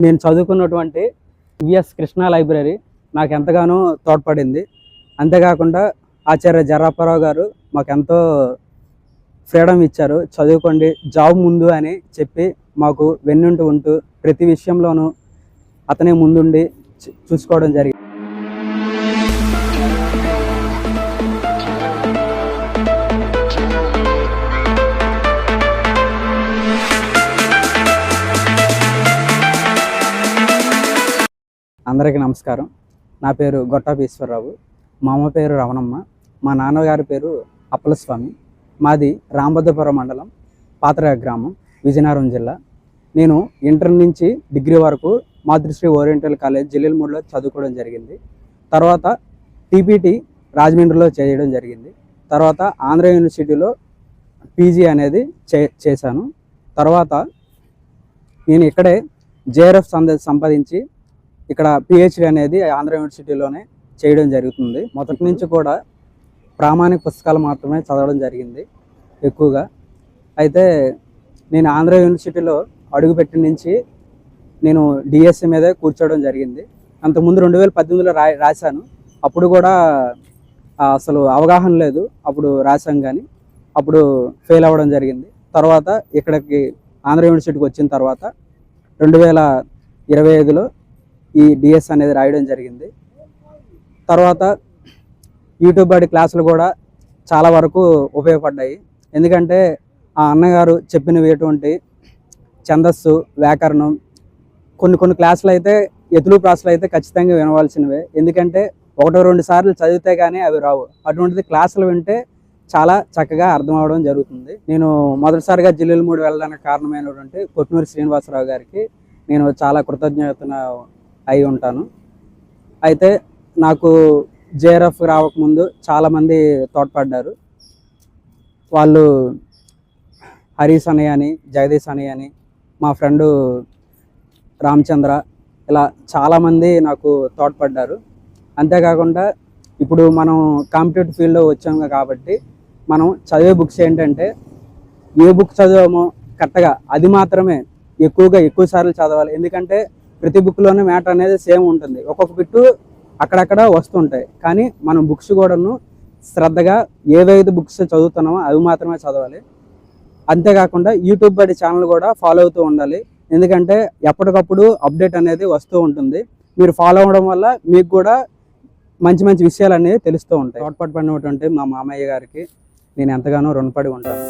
నేను చదువుకున్నటువంటి VS Krishna library నాకు ఎంతగానో తోడ్పడింది. అంతేకాకుండా ఆచార్య జరాపరావు గారు మాకు ఎంతో ఫ్రీడమ్ ఇచ్చారు. చదువుకోండి జాబ్ ముందు అని చెప్పి మాకు వెన్నుంటూ ఉంటూ ప్రతి విషయంలోనూ అతనే ముందుండి చూ- చూసుకోవడం జరిగింది అందరికీ నమస్కారం. నా పేరు గొట్టాపి ఈశ్వరరావు మా అమ్మ పేరు రవణమ్మ. మా నాన్నగారి పేరు అప్పలస్వామి. మాది రాంభద్రపురం మండలం పాతర గ్రామం విజయనగరం జిల్లా. నేను ఇంటర్ నుంచి డిగ్రీ వరకు మాతృశ్రీ ఓరియంటల్ కాలేజ్ జిల్లెలమూడిలో చదువుకోవడం జరిగింది. తర్వాత టీపీటీ రాజమండ్రిలో చేయడం జరిగింది. తర్వాత ఆంధ్ర యూనివర్సిటీలో పీజీ అనేది చే చేశాను. తర్వాత నేను ఇక్కడే జేఆర్ఎఫ్ సంపాదించి ఇక్కడ పిహెచ్డి అనేది ఆంధ్ర యూనివర్సిటీలోనే చేయడం జరుగుతుంది. మొదటి నుంచి కూడా ప్రామాణిక పుస్తకాలు మాత్రమే చదవడం జరిగింది ఎక్కువగా. అయితే నేను ఆంధ్ర యూనివర్సిటీలో అడుగుపెట్టిన నుంచి నేను డిఎస్సి మీదే కూర్చోవడం జరిగింది. అంతకుముందు రెండు వేల పద్దెనిమిదిలో రా రాశాను. అప్పుడు కూడా అసలు అవగాహన లేదు. అప్పుడు రాశాం కానీ అప్పుడు ఫెయిల్ అవ్వడం జరిగింది. తర్వాత ఇక్కడికి ఆంధ్ర యూనివర్సిటీకి వచ్చిన తర్వాత రెండు వేల ఇరవై ఐదులో ఈ డిఎస్ అనేది రాయడం జరిగింది. తర్వాత యూట్యూబ్ బడి క్లాసులు కూడా చాలా వరకు ఉపయోగపడ్డాయి. ఎందుకంటే ఆ అన్నగారు చెప్పినవి ఎటువంటి ఛందస్సు వ్యాకరణం కొన్ని కొన్ని క్లాసులు అయితే ఎతులు క్లాసులు అయితే ఖచ్చితంగా వినవలసినవే. ఎందుకంటే ఒకటో రెండు సార్లు చదివితే కానీ అవి రావు. అటువంటిది క్లాసులు వింటే చాలా చక్కగా అర్థం అవడం జరుగుతుంది. నేను మొదటిసారిగా జిల్లెల మూడు వెళ్ళడానికి కారణమైనటువంటి కొట్నూరి శ్రీనివాసరావు గారికి నేను చాలా కృతజ్ఞతన అయి ఉంటాను. అయితే నాకు జేఆర్ఎఫ్ రావకముందు చాలామంది తోడ్పడ్డారు. వాళ్ళు హరీష్ అనయ్య అని జగదీష్ అనయ్య అని మా ఫ్రెండు రామచంద్ర ఇలా చాలామంది నాకు తోడ్పడ్డారు. అంతేకాకుండా ఇప్పుడు మనం కాంపిటేటివ్ ఫీల్డ్లో వచ్చాము కాబట్టి మనం చదివే బుక్స్ ఏంటంటే ఏ బుక్ చదివామో కరెక్ట్గా అది మాత్రమే ఎక్కువగా ఎక్కువ సార్లు చదవాలి. ఎందుకంటే ప్రతి బుక్లోనే మ్యాటర్ అనేది సేమ్ ఉంటుంది. ఒక్కొక్క బిట్టు అక్కడక్కడ వస్తుంటాయి. కానీ మనం బుక్స్ కూడాను శ్రద్ధగా ఏవైతే బుక్స్ చదువుతున్నామో అవి మాత్రమే చదవాలి. అంతేకాకుండా యూట్యూబ్ బడి ఛానల్ కూడా ఫాలో అవుతూ ఉండాలి. ఎందుకంటే ఎప్పటికప్పుడు అప్డేట్ అనేది వస్తూ ఉంటుంది. మీరు ఫాలో అవ్వడం వల్ల మీకు కూడా మంచి మంచి విషయాలు అనేవి తెలుస్తూ ఉంటాయి. తోడ్పాటు పడినటువంటి మా మామయ్య గారికి నేను ఎంతగానో రుణపడి ఉంటాను.